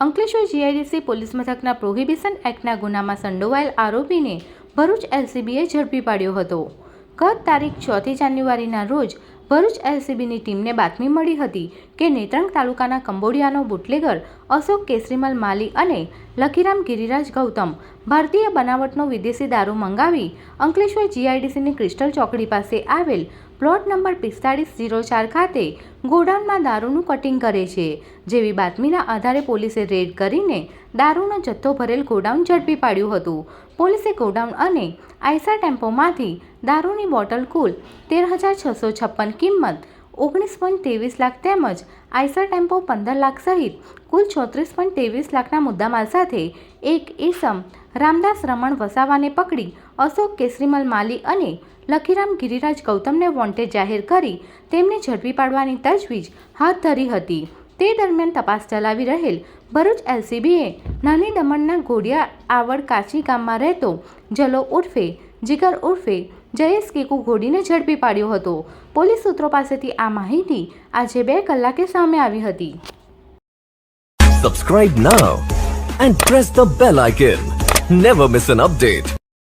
Ankleshwar GIDC police મથકના prohibition એક્ટના ગુનામાં સંડોવાયેલ આરોપીને ભરૂચ એલસીબીએ ઝડપી પાડ્યો હતો. ગત તારીખ ચોથી જાન્યુઆરીના રોજ ભરૂચ એલસીબીની ટીમને બાતમી મળી હતી કે નેત્રંગ તાલુકાના કંબોડિયાનો બુટલેગર, અશોક કેસરીમલ માલી અને લખીરામ ગિરિરાજ ગૌતમ ભારતીય બનાવટનો વિદેશી દારૂ મંગાવી અંકલેશ્વર જીઆઈડીસીની ક્રિસ્ટલ ચોકડી પાસે આવેલ પ્લોટ નંબર પિસ્તાળીસ જીરો ચાર ખાતે ગોડાઉનમાં દારૂનું કટિંગ કરે છે, જેવી બાતમીના આધારે પોલીસે રેડ કરીને દારૂનો જથ્થો ભરેલ ગોડાઉન ઝડપી પાડ્યું હતું. પોલીસે ગોડાઉન અને આઈસા ટેમ્પોમાંથી દારૂની બોટલ કુલ તેર હજાર છસો છપ્પન કિંમત ઓગણીસ પોઈન્ટ ત્રેવીસ લાખ તેમજ આઈસર ટેમ્પો પંદર લાખ સહિત કુલ ચોત્રીસ પોઈન્ટ ત્રેવીસ લાખના મુદ્દામાલ સાથે એક ઈસમ રામદાસ રમણ વસાવાને પકડી અશોક કેસરીમલ માલી અને લખીરામ ગિરિરાજ ગૌતમને વોન્ટેડ જાહેર કરી તેમને ઝડપી પાડવાની તજવીજ હાથ ધરી હતી. તે દરમિયાન તપાસ ચલાવી રહેલ ભરૂચ એલસીબીએ નાની દમણના ઘોડિયા આવડ કાચી ગામમાં રહેતો જલો ઉર્ફે જીગર ઉર્ફે જયેશ કેકુ ઘોડીને ઝડપી પાડ્યો હતો પોલીસ સૂત્રો પાસેથી આ માહિતી આજે બે કલાકે સામે આવી હતી Subscribe now and press the bell icon. Never miss an update.